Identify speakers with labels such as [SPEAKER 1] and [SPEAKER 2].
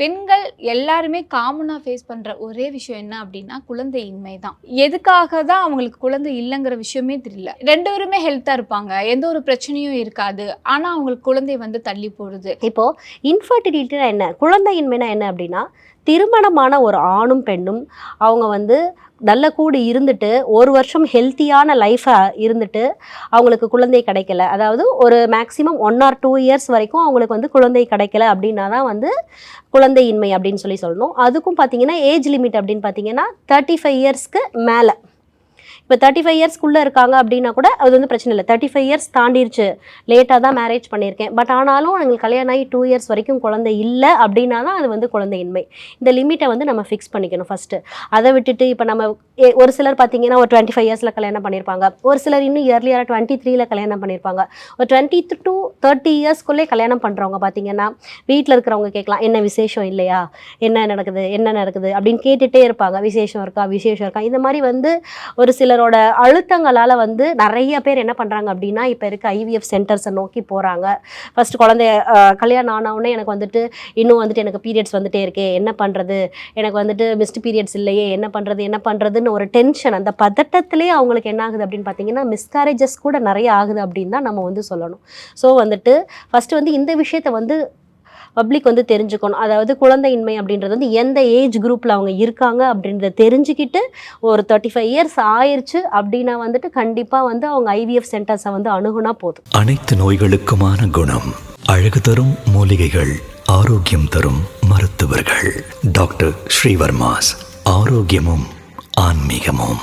[SPEAKER 1] பெண்கள் எல்லாருமே காமனாக ஃபேஸ் பண்ணுற ஒரே விஷயம் என்ன அப்படின்னா குழந்தையின்மை தான் எதுக்காக தான் அவங்களுக்கு குழந்தை இல்லைங்கிற விஷயமே தெரியல. ரெண்டு பேருமே ஹெல்த்தாக இருப்பாங்க. எந்த ஒரு பிரச்சனையும் இருக்காது. ஆனால் அவங்களுக்கு குழந்தை வந்து தள்ளி போடுது.
[SPEAKER 2] இப்போ இன்ஃபர்டிலிட்டினா என்ன? குழந்தையின்மைனா என்ன அப்படின்னா திருமணமான ஒரு ஆணும் பெண்ணும் அவங்க வந்து நல்ல கூடி இருந்துட்டு ஒரு வருஷம் ஹெல்த்தியான லைஃபாக இருந்துட்டு அவங்களுக்கு குழந்தை கிடைக்கல. அதாவது ஒரு maximum one or two years வரைக்கும் அவங்களுக்கு வந்து குழந்தை கிடைக்கல அப்படின்னா தான் வந்து குழந்தையின்மை அப்படின்னு சொல்லி சொல்லணும். அதுக்கும் பார்த்தீங்கன்னா ஏஜ் லிமிட் அப்படின்னு பார்த்தீங்கன்னா தேர்ட்டி ஃபைவ் இயர்ஸ்க்கு மேலே. இப்போ தேர்ட்டி ஃபைவ் இயர்ஸ்க்குள்ளே இருக்காங்க அப்படின்னா கூட அது வந்து பிரச்சனை இல்லை. தேர்ட்டி ஃபைவ் இயர்ஸ் தாண்டிருச்சு லேட்டாக தான் மேரேஜ் பண்ணியிருக்கேன். பட் ஆனாலும் எங்களுக்கு கல்யாணம் ஆகி டூ இயர்ஸ் வரைக்கும் குழந்தை இல்லை அப்படின்னா தான் அது வந்து குழந்தையின்மை. இந்த லிமிட்டை வந்து நம்ம ஃபிக்ஸ் பண்ணிக்கணும் ஃபஸ்ட்டு அதை விட்டுட்டு இப்போ நம்ம ஏ- ஒரு சிலர் பார்த்தீங்கன்னா ஒரு டுவெண்ட்டி ஃபைவ் இயர்ஸில் கல்யாணம் பண்ணியிருப்பாங்க. ஒரு சிலர் இன்னும் இயர்லியாக டுவெண்ட்டி த்ரீல கல்யாணம் பண்ணியிருப்பாங்க. ஒரு டுவெண்ட்டி டூ தேர்ட்டி இயர்ஸ்க்குள்ளே கல்யாணம் பண்ணுறவங்க பார்த்தீங்கன்னா வீட்டில் இருக்கிறவங்க கேட்கலாம் என்ன விசேஷம் இல்லையா? என்ன நடக்குது? என்ன நடக்குது? அப்படின்னு கேட்டுகிட்டே இருப்பாங்க. விசேஷம் இருக்கா? விசேஷம் இருக்கா? இந்த மாதிரி வந்து ஒரு சிலர் சிலரோட அழுத்தங்களால் வந்து நிறைய பேர் என்ன பண்ணுறாங்க அப்படின்னா இப்போ இருக்க ஐவிஎஃப் சென்டர்ஸை நோக்கி போகிறாங்க ஃபர்ஸ்ட் குழந்தைய கல்யாணம் ஆனவுடனே எனக்கு வந்துட்டு இன்னும் வந்துட்டு எனக்கு பீரியட்ஸ் வந்துட்டே இருக்கே என்ன பண்ணுறது எனக்கு வந்துட்டு மிஸ்ட் பீரியட்ஸ் இல்லையே என்ன பண்ணுறது என்ன பண்ணுறதுன்னு ஒரு டென்ஷன் அந்த பதட்டத்திலே அவங்களுக்கு என்ன ஆகுது அப்படின்னு பார்த்தீங்கன்னா மிஸ்கேரேஜஸ் கூட நிறைய ஆகுது அப்படின்னு தான் நம்ம வந்து சொல்லணும். ஸோ வந்துட்டு ஃபஸ்ட்டு வந்து இந்த விஷயத்தை வந்து பப்ளிக் வந்து தெரிஞ்சுக்கணும். அதாவது குழந்தையின்மை அப்படின்றது வந்து எந்த ஏஜ் குரூப்பில் அவங்க இருக்காங்க அப்படின்றத தெரிஞ்சுக்கிட்டு ஒரு தேர்ட்டி ஃபைவ் இயர்ஸ் ஆயிடுச்சு அப்படின்னா வந்துட்டு கண்டிப்பாக வந்து அவங்க ஐவிஎஃப் சென்டர்ஸை வந்து அணுகுனா போதும்.
[SPEAKER 3] அனைத்து நோய்களுக்குமான குணம் அழகு தரும் மூலிகைகள் ஆரோக்கியம் தரும் மருத்துவர்கள். டாக்டர் ஸ்ரீவர்மாஸ் ஆரோக்கியமும் ஆன்மீகமும்.